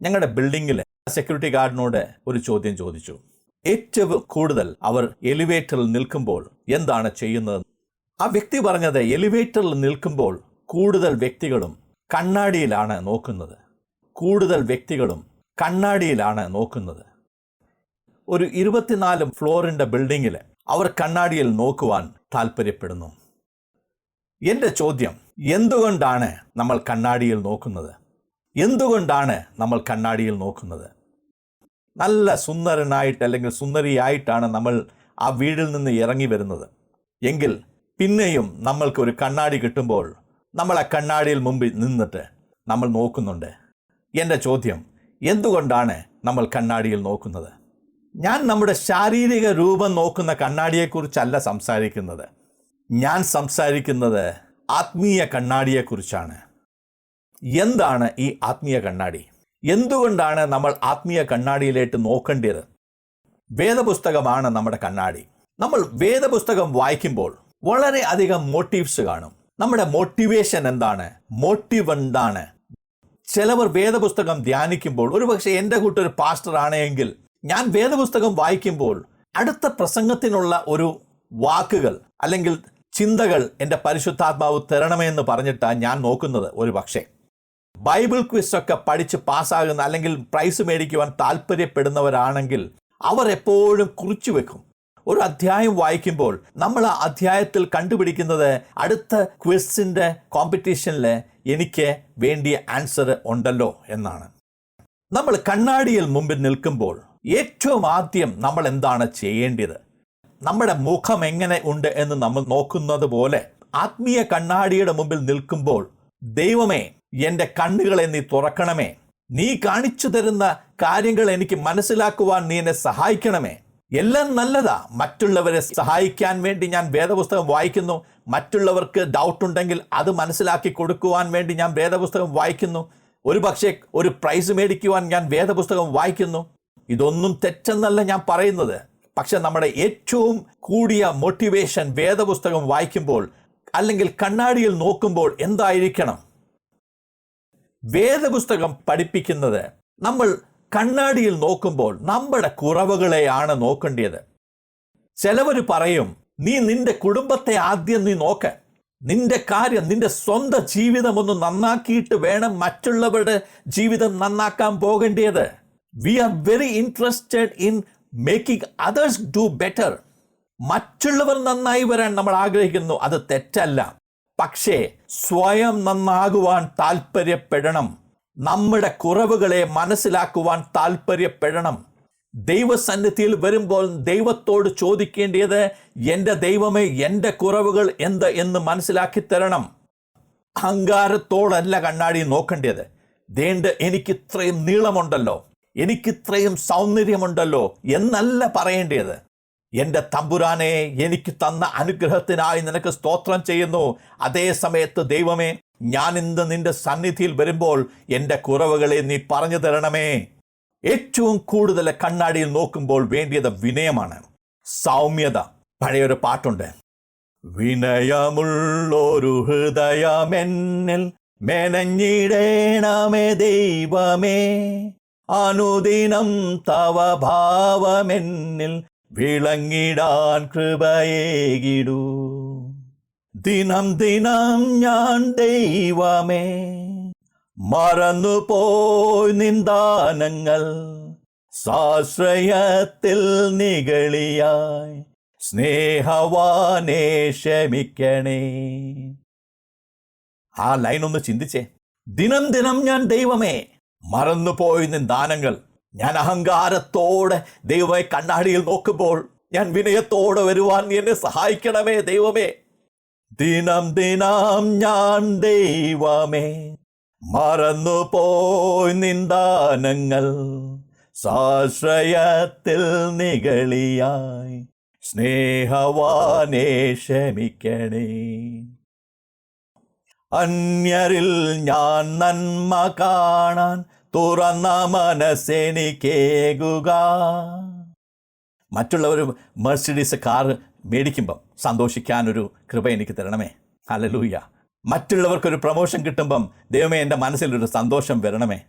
ഞങ്ങളുടെ ബിൽഡിങ്ങിൽ സെക്യൂരിറ്റി ഗാർഡിനോട് ഒരു ചോദ്യം ചോദിച്ചു. ഏറ്റവും കൂടുതൽ അവർ എലിവേറ്ററിൽ നിൽക്കുമ്പോൾ എന്താണ് ചെയ്യുന്നത്? ആ വ്യക്തി പറഞ്ഞത് എലിവേറ്ററിൽ നിൽക്കുമ്പോൾ കൂടുതൽ വ്യക്തികളും കണ്ണാടിയിലാണ് നോക്കുന്നത്. കൂടുതൽ വ്യക്തികളും കണ്ണാടിയിലാണ് നോക്കുന്നത്. ഒരു ഇരുപത്തിനാല് ഫ്ലോറിന്റെ ബിൽഡിങ്ങിൽ അവർ കണ്ണാടിയിൽ നോക്കുവാൻ താല്പര്യപ്പെടുന്നു എന്റെ ചോദ്യം എന്തുകൊണ്ടാണ് നമ്മൾ കണ്ണാടിയിൽ നോക്കുന്നത്? എന്തുകൊണ്ടാണ് നമ്മൾ കണ്ണാടിയിൽ നോക്കുന്നത്? നല്ല സുന്ദരനായിട്ട് അല്ലെങ്കിൽ സുന്ദരിയായിട്ടാണ് നമ്മൾ ആ വീടിൽ നിന്ന് ഇറങ്ങി വരുന്നത്. എങ്കിൽ പിന്നെയും നമ്മൾക്ക് ഒരു കണ്ണാടി കിട്ടുമ്പോൾ നമ്മൾ ആ കണ്ണാടിയിൽ മുമ്പിൽ നിന്നിട്ട് നമ്മൾ നോക്കുന്നുണ്ട്. എന്റെ ചോദ്യം എന്തുകൊണ്ടാണ് നമ്മൾ കണ്ണാടിയിൽ നോക്കുന്നത്? ഞാൻ നമ്മുടെ ശാരീരിക രൂപം നോക്കുന്ന കണ്ണാടിയെക്കുറിച്ചല്ല സംസാരിക്കുന്നത്. ഞാൻ സംസാരിക്കുന്നത് ആത്മീയ കണ്ണാടിയെക്കുറിച്ചാണ്. എന്താണ് ഈ ആത്മീയ കണ്ണാടി? എന്തുകൊണ്ടാണ് നമ്മൾ ആത്മീയ കണ്ണാടിയിലേക്ക് നോക്കേണ്ടത്? വേദപുസ്തകമാണ് നമ്മുടെ കണ്ണാടി. നമ്മൾ വേദപുസ്തകം വായിക്കുമ്പോൾ വളരെ അധികം മോട്ടീവ്സ് കാണും. നമ്മുടെ മോട്ടിവേഷൻ എന്താണ്? മോട്ടീവ് എന്താണ്? ചിലവർ വേദപുസ്തകം ധ്യാനിക്കുമ്പോൾ ഒരുപക്ഷെ എന്റെ കൂട്ടൊരു പാസ്റ്റർ ആണെങ്കിൽ ഞാൻ വേദപുസ്തകം വായിക്കുമ്പോൾ അടുത്ത പ്രസംഗത്തിനുള്ള ഒരു വാക്കുകൾ അല്ലെങ്കിൽ ചിന്തകൾ എന്റെ പരിശുദ്ധാത്മാവ് തരണമെന്ന് പറഞ്ഞിട്ടാണ് ഞാൻ നോക്കുന്നത് ഒരു പക്ഷേ ബൈബിൾ ക്വിസ് ഒക്കെ പഠിച്ച് പാസ്സാകുന്ന അല്ലെങ്കിൽ പ്രൈസ് മേടിക്കുവാൻ താല്പര്യപ്പെടുന്നവരാണെങ്കിൽ അവർ എപ്പോഴും കുറിച്ചു വെക്കും. ഒരു അധ്യായം വായിക്കുമ്പോൾ നമ്മൾ ആ അധ്യായത്തിൽ കണ്ടുപിടിക്കുന്നത് അടുത്ത ക്വിസിന്റെ കോമ്പറ്റീഷനിൽ എനിക്ക് വേണ്ടിയ ആൻസർ ഉണ്ടല്ലോ എന്നാണ്. നമ്മൾ കണ്ണാടിയിൽ മുമ്പിൽ നിൽക്കുമ്പോൾ ഏറ്റവും ആദ്യം നമ്മൾ എന്താണ് ചെയ്യേണ്ടത്? നമ്മുടെ മുഖം എങ്ങനെ ഉണ്ട് എന്ന് നമ്മൾ നോക്കുന്നത് പോലെ ആത്മീയ കണ്ണാടിയുടെ മുമ്പിൽ നിൽക്കുമ്പോൾ ദൈവമേ എന്റെ കണ്ണുകളെ നീ തുറക്കണമേ. നീ കാണിച്ചു തരുന്ന കാര്യങ്ങൾ എനിക്ക് മനസ്സിലാക്കുവാൻ നീ എന്നെ സഹായിക്കണമേ. എല്ലാം നല്ലതാ. മറ്റുള്ളവരെ സഹായിക്കാൻ വേണ്ടി ഞാൻ വേദപുസ്തകം വായിക്കുന്നു. മറ്റുള്ളവർക്ക് ഡൗട്ട് ഉണ്ടെങ്കിൽ അത് മനസ്സിലാക്കി കൊടുക്കുവാൻ വേണ്ടി ഞാൻ വേദപുസ്തകം വായിക്കുന്നു. ഒരു പക്ഷേ ഒരു പ്രൈസ് മേടിക്കുവാൻ ഞാൻ വേദപുസ്തകം വായിക്കുന്നു. ഇതൊന്നും തെറ്റെന്നല്ല ഞാൻ പറയുന്നത്. പക്ഷെ നമ്മുടെ ഏറ്റവും കൂടിയ മോട്ടിവേഷൻ വേദപുസ്തകം വായിക്കുമ്പോൾ അല്ലെങ്കിൽ കണ്ണാടിയിൽ നോക്കുമ്പോൾ എന്തായിരിക്കണം? വേദപുസ്തകം പഠിപ്പിക്കുന്നത് നമ്മൾ കണ്ണാടിയിൽ നോക്കുമ്പോൾ നമ്മുടെ കുറവുകളെയാണ് നോക്കേണ്ടത് ചിലവർ പറയും നീ നിന്റെ കുടുംബത്തെ ആദ്യം നീ നോക്ക. നിന്റെ കാര്യം നിന്റെ സ്വന്തം ജീവിതം ഒന്ന് നന്നാക്കിയിട്ട് വേണം മറ്റുള്ളവരുടെ ജീവിതം നന്നാക്കാൻ പോകേണ്ടത് we are very interested in making others do better മറ്റുള്ളവർ നന്നായി വരാൻ നമ്മൾ ആഗ്രഹിക്കുന്നു. അത് തെറ്റല്ല. പക്ഷേ സ്വയം നന്നാകുവാൻ താല്പര്യപ്പെടണം നമ്മുടെ കുറവുകളെ മനസ്സിലാക്കുവാൻ താല്പര്യപ്പെടണം ദൈവസന്നിധിയിൽ വരുമ്പോൾ ദൈവത്തോട് ചോദിക്കേണ്ടത് എന്റെ ദൈവമേ എന്റെ കുറവുകൾ എന്ത് എന്ന് മനസ്സിലാക്കി തരണം. അഹങ്കാരത്തോടല്ല കണ്ണാടി നോക്കേണ്ടത്. ദേണ്ട് എനിക്ക് ഇത്രയും നീളമുണ്ടല്ലോ. എനിക്കിത്രയും സൗന്ദര്യമുണ്ടല്ലോ എന്നല്ല പറയേണ്ടത്. എന്റെ തമ്പുരാനെ എനിക്ക് തന്ന അനുഗ്രഹത്തിനായി നിനക്ക് സ്തോത്രം ചെയ്യുന്നു. അതേ സമയത്ത് ദൈവമേ ഞാൻ ഇന്ന് നിന്റെ സന്നിധിയിൽ വരുമ്പോൾ എന്റെ കുറവുകളെ നീ പറഞ്ഞു തരണമേ. ഏറ്റവും കൂടുതൽ കണ്ണാടിയിൽ നോക്കുമ്പോൾ വേണ്ടിയത് വിനയമാണ്. സൗമ്യത. പഴയൊരു പാട്ടുണ്ട്. വിനയമുള്ളൊരു ഹൃദയമെന്നിൽ മെനഞ്ഞിടേണമേ ദൈവമേ. അനുദിനം തവ ഭാവമെന്നിൽ വിളങ്ങിടാൻ കൃപയേകിടൂ. ദിനം ദിനം ഞാൻ ദൈവമേ മറന്നുപോയി നിന്ദാനങ്ങൾ സാശ്രയത്തിൽ നികളിയായി സ്നേഹവാനേ ക്ഷമിക്കണേ. ആ ലൈൻ ഒന്ന് ചിന്തിച്ചേ. ദിനം ദിനം ഞാൻ ദൈവമേ മറന്നുപോയി നിന്ദാനങ്ങൾ ഞാൻ അഹങ്കാരത്തോടെ ദൈവമേ കണ്ണാടിയിൽ നോക്കുമ്പോൾ ഞാൻ വിനയത്തോടെ വരുവാൻ നീ എന്നെ സഹായിക്കണമേ ദൈവമേ. ദിനം ദിനം ഞാൻ ദൈവമേ മറന്നു പോയി നിന്ദാനങ്ങൾ സാശ്രയത്തിൽ നികളിയായി സ്നേഹവാനേ ക്ഷമിക്കണേ. അന്യരിൽ ഞാൻ നന്മ കാണാൻ തുറന്ന മനസ്സെനിക്കേകുക മറ്റുള്ളവർ മെഴ്സിഡീസ് കാർ മേടിക്കുമ്പം സന്തോഷിക്കാനൊരു കൃപ എനിക്ക് തരണമേ. അലലൂയ്യ മറ്റുള്ളവർക്കൊരു പ്രമോഷൻ കിട്ടുമ്പം ദൈവമേ എന്റെ മനസ്സിലൊരു സന്തോഷം വരണമേ.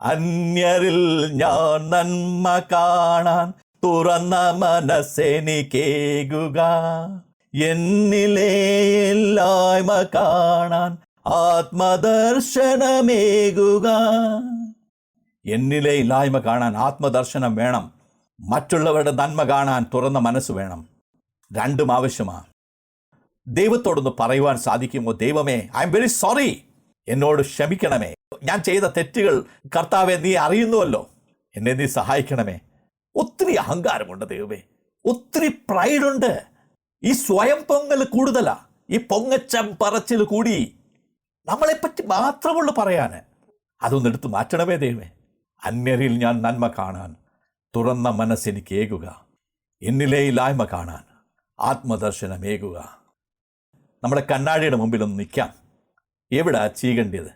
അന്യരിൽ ഞാൻ നന്മ കാണാൻ തുറന്ന മനസ്സെനിക്കേകുക എന്നിലേ എല്ലായ്മ കാണാൻ ആത്മദർശനമേകുക. എന്നിലെ ഇല്ലായ്മ കാണാൻ ആത്മദർശനം വേണം. മറ്റുള്ളവരുടെ നന്മ കാണാൻ തുറന്ന മനസ്സ് വേണം. രണ്ടും ആവശ്യമാണ് ദൈവത്തോടൊന്ന് പറയുവാൻ സാധിക്കുമോ? ദൈവമേ ഐ എം വെരി സോറി എന്നോട് ക്ഷമിക്കണമേ. ഞാൻ ചെയ്ത തെറ്റുകൾ കർത്താവെ നീ അറിയുന്നുവല്ലോ. എന്നെ നീ സഹായിക്കണമേ. ഒത്തിരി അഹങ്കാരമുണ്ട് ദൈവമേ. ഒത്തിരി പ്രൈഡുണ്ട് ഈ സ്വയം പൊങ്ങൽ കൂടുതലാ. ഈ പൊങ്ങച്ചം പറച്ചിൽ കൂടി. നമ്മളെപ്പറ്റി മാത്രമുള്ള പറയാന്. അതൊന്ന് എടുത്ത് മാറ്റണമേ ദൈവമേ. അന്യരിൽ ഞാൻ നന്മ കാണാൻ തുറന്ന മനസ്സെനിക്ക് ഏകുക. എന്നിലെ ഇല്ലായ്മ കാണാൻ ആത്മദർശനമേകുക നമ്മുടെ കണ്ണാടിയുടെ മുമ്പിലൊന്ന് നിൽക്കാം. എവിടെ ചീകേണ്ടത്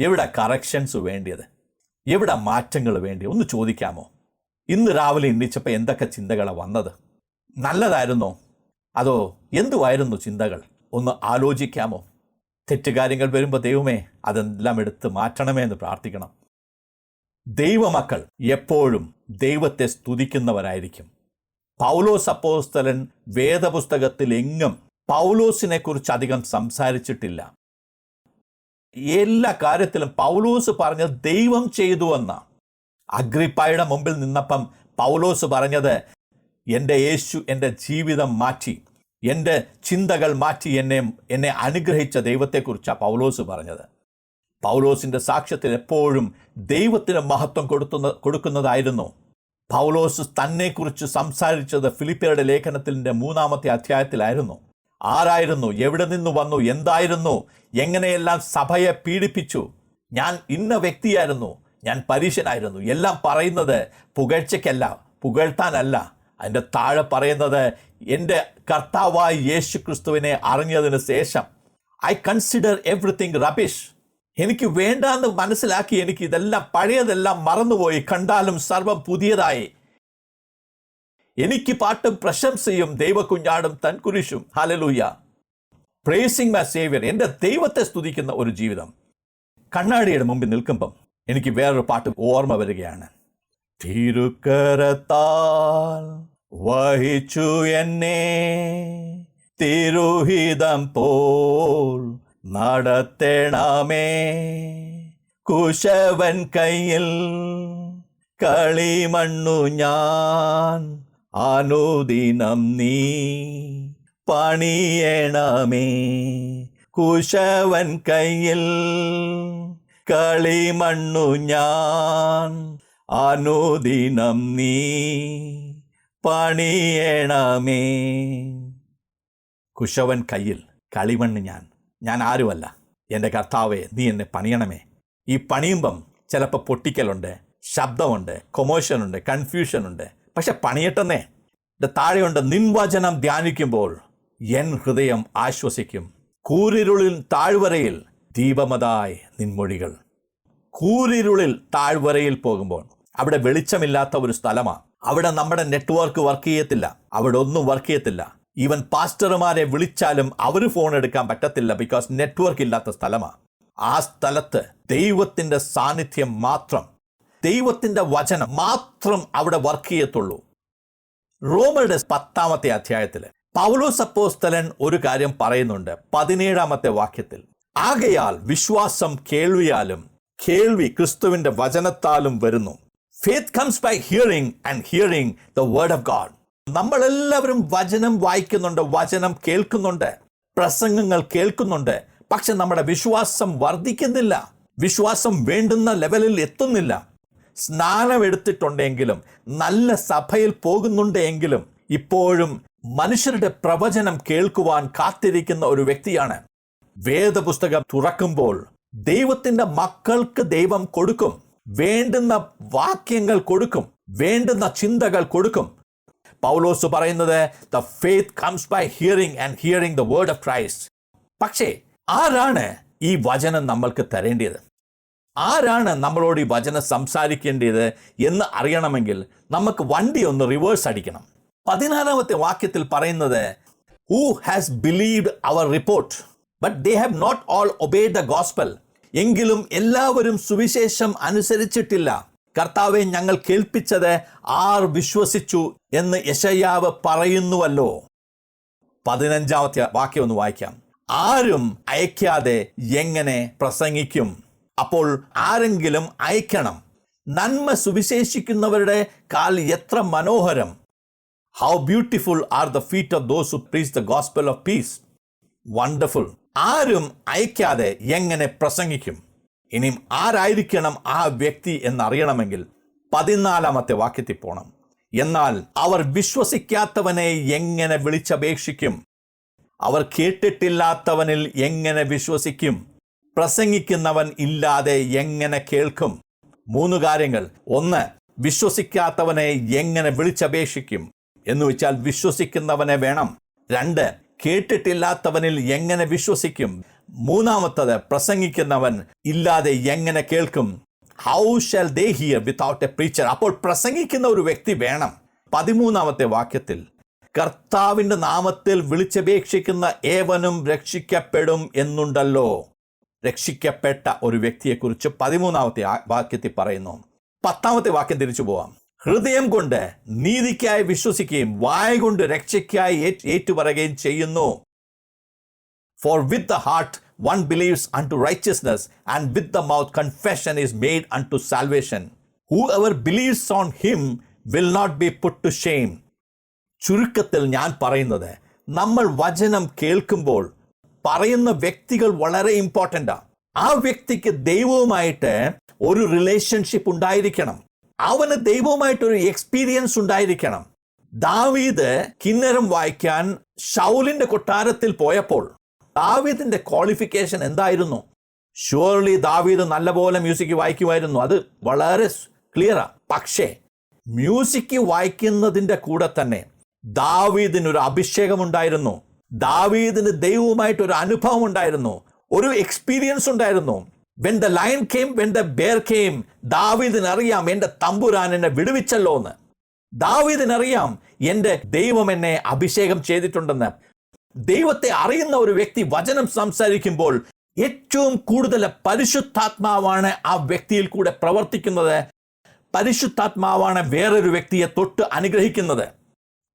എവിടെ കറക്ഷൻസ് വേണ്ടിയത്? എവിടെ മാറ്റങ്ങൾ വേണ്ടി? ഒന്ന് ചോദിക്കാമോ? ഇന്ന് രാവിലെ എണ്ണിച്ചപ്പോൾ എന്തൊക്കെ ചിന്തകളാണ് വന്നത്? നല്ലതായിരുന്നോ? അതോ എന്തുവായിരുന്നു ചിന്തകൾ? ഒന്ന് ആലോചിക്കാമോ? തെറ്റുകാര്യങ്ങൾ വരുമ്പോൾ ദൈവമേ അതെല്ലാം എടുത്ത് മാറ്റണമേ എന്ന് പ്രാർത്ഥിക്കണം. ദൈവമക്കൾ എപ്പോഴും ദൈവത്തെ സ്തുതിക്കുന്നവരായിരിക്കും. പൗലോസ് അപ്പോസ്തലൻ വേദപുസ്തകത്തിൽ എങ്ങും പൗലോസിനെ കുറിച്ച് അധികം സംസാരിച്ചിട്ടില്ല. എല്ലാ കാര്യത്തിലും പൗലോസ് പറഞ്ഞത് ദൈവം ചെയ്തു എന്ന. അഗ്രിപ്പായുടെ മുമ്പിൽ നിന്നപ്പം പൗലോസ് പറഞ്ഞത് എന്റെ യേശു എന്റെ ജീവിതം മാറ്റി. എന്റെ ചിന്തകൾ മാറ്റി എന്നെ എന്നെ അനുഗ്രഹിച്ച ദൈവത്തെക്കുറിച്ചാണ് പൗലോസ് പറഞ്ഞത്. പൗലോസിന്റെ സാക്ഷ്യത്തിൽ എപ്പോഴും ദൈവത്തിന് മഹത്വം കൊടുത്തുന്ന കൊടുക്കുന്നതായിരുന്നു. പൗലോസ് തന്നെക്കുറിച്ച് സംസാരിച്ചത് ഫിലിപ്പിയരുടെ ലേഖനത്തിന്റെ മൂന്നാമത്തെ അധ്യായത്തിലായിരുന്നു. ആരായിരുന്നു എവിടെ നിന്ന് വന്നു എന്തായിരുന്നു എങ്ങനെയെല്ലാം സഭയെ പീഡിപ്പിച്ചു ഞാൻ ഇന്ന വ്യക്തിയായിരുന്നു ഞാൻ പരീക്ഷനായിരുന്നു എല്ലാം പറയുന്നത് പുകഴ്ചയ്ക്കല്ല പുകഴ്ത്താനല്ല അതിന്റെ താഴെ പറയുന്നത് എന്റെ കർത്താവായ യേശു ക്രിസ്തുവിനെ അറിഞ്ഞതിന് ശേഷം ഐ കൺസിഡർ എവറിത്തിങ് റബിഷ് എനിക്ക് വേണ്ടാന്ന് മനസ്സിലാക്കി എനിക്ക് ഇതെല്ലാം പഴയതെല്ലാം മറന്നുപോയി കണ്ടാലും സർവം പുതിയതായി. എനിക്ക് പാട്ടും പ്രശംസയും ദൈവക്കുഞ്ഞാടും തൻകുരിശും ഹലലൂയ പ്രേസിംഗ് മൈ സേവിയർ എന്റെ ദൈവത്തെ സ്തുതിക്കുന്ന ഒരു ജീവിതം. കണ്ണാടിയുടെ മുമ്പിൽ നിൽക്കുമ്പം എനിക്ക് വേറൊരു പാട്ട് ഓർമ്മ വരികയാണ്. തിരുക്കരത്താൽ വഹിച്ചു എന്നെ തിരുഹിതം പോൽ നടത്തേണമേ. കുശവൻ കയ്യിൽ കളിമണ്ണു ഞാൻ അനുദിനം നീ പണിയണമേ. കുശവൻ കയ്യിൽ കളിമണ്ണു ഞാൻ അനുദിനം നീ പണിയണമേ. കുശവൻ കയ്യിൽ കളിമണ്ണ് ഞാൻ. ഞാൻ ആരുമല്ല. എന്റെ കർത്താവെ നീ എന്നെ പണിയണമേ. ഈ പണിയുമ്പം ചിലപ്പോൾ പൊട്ടിക്കലുണ്ട് ശബ്ദമുണ്ട് കൊമോഷനുണ്ട് കൺഫ്യൂഷനുണ്ട് പക്ഷെ പണിയട്ടെന്നേ. എന്റെ താഴെയുണ്ട് നിൻവചനം ധ്യാനിക്കുമ്പോൾ എൻ ഹൃദയം ആശ്വസിക്കും. കൂരിരുളിൽ താഴ്വരയിൽ ദീപമതായി നിൻമൊഴികൾ. കൂരിരുളിൽ താഴ്വരയിൽ പോകുമ്പോൾ അവിടെ വെളിച്ചമില്ലാത്ത ഒരു സ്ഥലമാണ് അവിടെ നമ്മുടെ നെറ്റ്വർക്ക് വർക്ക് ചെയ്യത്തില്ല. അവിടെ ഒന്നും വർക്ക് ചെയ്യത്തില്ല. ഈവൻ പാസ്റ്റർമാരെ വിളിച്ചാലും അവർ ഫോൺ എടുക്കാൻ പറ്റത്തില്ല ബിക്കോസ് നെറ്റ്വർക്ക് ഇല്ലാത്ത സ്ഥലമാണ് ആ സ്ഥലത്ത് ദൈവത്തിന്റെ സാന്നിധ്യം മാത്രം ദൈവത്തിന്റെ വചനം മാത്രം അവിടെ വർക്ക് ചെയ്യത്തുള്ളൂ. റോമയുടെ പത്താമത്തെ അധ്യായത്തിൽ പൗലോസ് അപ്പോസ്തലൻ ഒരു കാര്യം പറയുന്നുണ്ട് പതിനേഴാമത്തെ വാക്യത്തിൽ. ആകയാൽ വിശ്വാസം കേൾവിയാലും കേൾവി ക്രിസ്തുവിന്റെ വചനത്താലും വരുന്നു. Faith comes by hearing and hearing the word of God നമ്മളെല്ലാവരും വചനം വായിക്കുന്നുണ്ട് വചനം കേൾക്കുന്നുണ്ട് പ്രസംഗങ്ങൾ കേൾക്കുന്നുണ്ട്. പക്ഷെ നമ്മുടെ വിശ്വാസം വർദ്ധിക്കുന്നില്ല. വിശ്വാസം വേണ്ടുന്ന ലെവലിൽ എത്തുന്നില്ല. സ്നാനം എടുത്തിട്ടുണ്ടെങ്കിലും നല്ല സഭയിൽ പോകുന്നുണ്ടെങ്കിലും ഇപ്പോഴും മനുഷ്യരുടെ പ്രവചനം കേൾക്കുവാൻ കാത്തിരിക്കുന്ന ഒരു വ്യക്തിയാണ്. വേദപുസ്തകം തുറക്കുമ്പോൾ ദൈവത്തിന്റെ മക്കൾക്ക് ദൈവം കൊടുക്കും. വേണ്ടുന്ന വാക്യങ്ങൾ കൊടുക്കും വേണ്ടുന്ന ചിന്തകൾ കൊടുക്കും. പൗലോസ് പറയുന്നത് the faith comes by hearing and hearing the word of Christ പക്ഷേ ആരാണ് ഈ വചനം നമ്മൾക്ക് തരേണ്ടത്? ആരാണ് നമ്മളോട് ഈ വചനം സംസാരിക്കേണ്ടത് എന്ന് അറിയണമെങ്കിൽ നമുക്ക് വണ്ടി ഒന്ന് റിവേഴ്സ് അടിക്കണം. പതിനാലാമത്തെ വാക്യത്തിൽ പറയുന്നത് who has believed our report but they have not all obey the gospel എങ്കിലും എല്ലാവരും സുവിശേഷം അനുസരിച്ചിട്ടില്ല. കർത്താവെ ഞങ്ങൾ കേൾപ്പിച്ചത് ആർ വിശ്വസിച്ചു എന്ന് യശയാവ് പറയുന്നുവല്ലോ. പതിനഞ്ചാമത്തെ വാക്യം ഒന്ന് വായിക്കാം. ആരും അയക്കാതെ എങ്ങനെ പ്രസംഗിക്കും? അപ്പോൾ ആരെങ്കിലും അയക്കണം. നന്മ സുവിശേഷിക്കുന്നവരുടെ കാൽ എത്ര മനോഹരം. How beautiful are the feet of those who preach the gospel of peace wonderful ആരും അയക്കാതെ എങ്ങനെ പ്രസംഗിക്കും? ഇനിയും ആരായിരിക്കണം ആ വ്യക്തി എന്നറിയണമെങ്കിൽ പതിനാലാമത്തെ വാക്യത്തിൽ പോണം. എന്നാൽ അവർ വിശ്വസിക്കാത്തവനെ എങ്ങനെ വിളിച്ചപേക്ഷിക്കും? അവർ കേട്ടിട്ടില്ലാത്തവനിൽ എങ്ങനെ വിശ്വസിക്കും? പ്രസംഗിക്കുന്നവൻ ഇല്ലാതെ എങ്ങനെ കേൾക്കും? മൂന്ന് കാര്യങ്ങൾ. ഒന്ന് വിശ്വസിക്കാത്തവനെ എങ്ങനെ വിളിച്ചപേക്ഷിക്കും? എന്ന് വെച്ചാൽ വിശ്വസിക്കുന്നവനെ വേണം. രണ്ട് കേട്ടിട്ടില്ലാത്തവനിൽ എങ്ങനെ വിശ്വസിക്കും? മൂന്നാമത്തത് പ്രസംഗിക്കുന്നവൻ ഇല്ലാതെ എങ്ങനെ കേൾക്കും? How shall they hear without a preacher അപ്പോൾ പ്രസംഗിക്കുന്ന ഒരു വ്യക്തി വേണം. പതിമൂന്നാമത്തെ വാക്യത്തിൽ കർത്താവിന്റെ നാമത്തിൽ വിളിച്ചപേക്ഷിക്കുന്ന ഏവനും രക്ഷിക്കപ്പെടും എന്നുണ്ടല്ലോ. രക്ഷിക്കപ്പെട്ട ഒരു വ്യക്തിയെക്കുറിച്ച് പതിമൂന്നാമത്തെ വാക്യത്തിൽ പറയുന്നു. പത്താമത്തെ വാക്യം തിരിച്ചു പോവാം. ഹൃദയം കൊണ്ട് നീതിക്കായി വിശ്വസിക്കുകയും വായ കൊണ്ട് രക്ഷയ്ക്കായി ഏറ്റുപറയുകയും ചെയ്യുന്നു. For with the heart one believes unto righteousness and with the mouth confession is made unto salvation whoever believes on him will not be put to shame ചുരുക്കത്തിൽ ഞാൻ പറയുന്നത് നമ്മൾ വചനം കേൾക്കുമ്പോൾ പറയുന്ന വ്യക്തികൾ വളരെ ഇമ്പോർട്ടന്റാണ് ആ. വ്യക്തിക്ക് ദൈവവുമായിട്ട് ഒരു റിലേഷൻഷിപ്പ് ഉണ്ടായിരിക്കണം. അവന് ദൈവവുമായിട്ടൊരു എക്സ്പീരിയൻസ് ഉണ്ടായിരിക്കണം. ദാവീദ് കിന്നരം വായിക്കാൻ ഷൗലിന്റെ കൊട്ടാരത്തിൽ പോയപ്പോൾ ദാവീദിന്റെ ക്വാളിഫിക്കേഷൻ എന്തായിരുന്നു? ഷുവർലി ദാവീദ് നല്ലപോലെ മ്യൂസിക് വായിക്കുമായിരുന്നു. അത് വളരെ ക്ലിയറാ പക്ഷേ മ്യൂസിക് വായിക്കുന്നതിന്റെ കൂടെ തന്നെ ദാവീദിനൊരു അഭിഷേകം ഉണ്ടായിരുന്നു. ദാവീദിന് ദൈവവുമായിട്ടൊരു അനുഭവം ഉണ്ടായിരുന്നു. ഒരു എക്സ്പീരിയൻസ് ഉണ്ടായിരുന്നു. When the lion came when the bear came ദാവീദിനറിയാം എന്റെ തമ്പുരാൻ എന്നെ വിടുവിച്ചല്ലോ എന്ന് ദാവീദിനറിയാം എന്റെ ദൈവം എന്നെ അഭിഷേകം ചെയ്തിട്ടുണ്ടെന്ന്. ദൈവത്തെ അറിയുന്ന ഒരു വ്യക്തി വചനം സംസാരിക്കുമ്പോൾ ഏറ്റവും കൂടുതൽ പരിശുദ്ധാത്മാവാണ് ആ വ്യക്തിയിൽ കൂടെ പ്രവർത്തിക്കുന്നത്. പരിശുദ്ധാത്മാവാണ് വേറൊരു വ്യക്തിയെ തൊട്ട് അനുഗ്രഹിക്കുന്നത്.